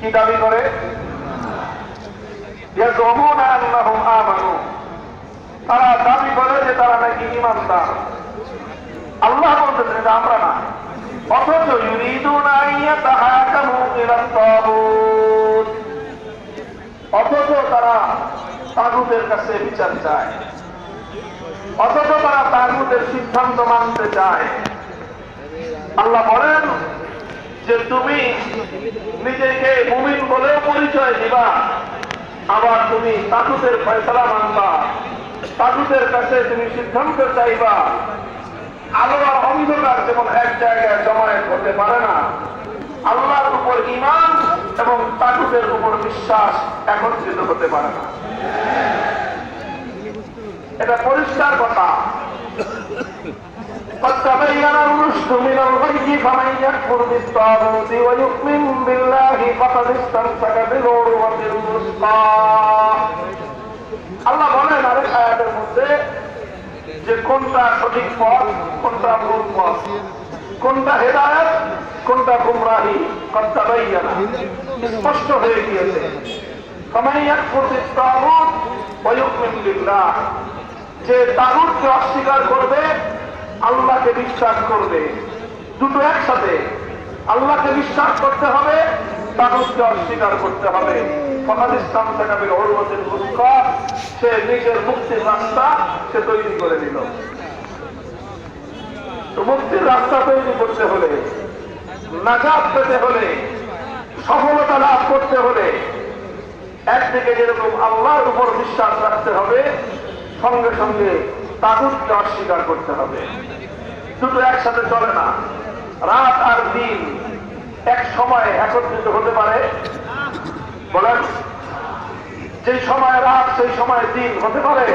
কি দাবি করে? তারা দাবি করে যে তারা নাকি ইমানদার আল্লাহ বলতেছেন এটা আমরা না। অথচ অথচ তারা তাগুদের কাছে বিচার চায়। অথচ তারা তাগুদের সিদ্ধান্ত মানতে চায়। আল্লাহ তুমি নিজেকে মুমিন বলেও পরিচয় দিবা। আবার তুমি তাকুতের ফয়সলা মানবা। তাকুতের কাছে তুমি সিদ্ধান্ত চাইবা। আলো অন্ধকার যেমন এক জায়গায় জমায়েত হতে পারে না, আল্লাহর উপর ইমান এবং তাকুতের উপর বিশ্বাস একত্রিত হতে পারে না। এটা পরিষ্কার কথা। الرشد من الغي فمن يكفر بالطاغوت ويؤمن بالله فقد استمسك بالعروة الوثقى আল্লাহ বলেন আরেক আয়াতের মধ্যে যে কোনটা সঠিক পথ কোনটা ভুল পথ কোনটা হেদায়ত কোনটা গুমরাহি কোনটা বাইয়ানা স্পষ্ট হয়ে গিয়েছে فمن يكفر بالطاغوت ويؤمن بالله যে তাগুতকে অস্বীকার করবে আল্লাহকে বিশ্বাস করবে। দুটো একসাথে আল্লাহকে বিশ্বাস করতে হবে তাগুতকে অস্বীকার করতে হবে। ভূমিকা সে নিজের মুক্তির রাস্তা সে তৈরি করে তো মুক্তির রাস্তা তৈরি করতে হলে, নাজাত পেতে হলে, সফলতা লাভ করতে হলে, একদিকে যেরকম আল্লাহর উপর বিশ্বাস রাখতে হবে সঙ্গে সঙ্গে তাগুতকে অস্বীকার করতে হবে। দুটো একসাথে চলে না। রাত আর দিন এক সময় একত্রিত হতে পারে। বলেন যে সময় রাত, সেই সময় দিন হতে পারে।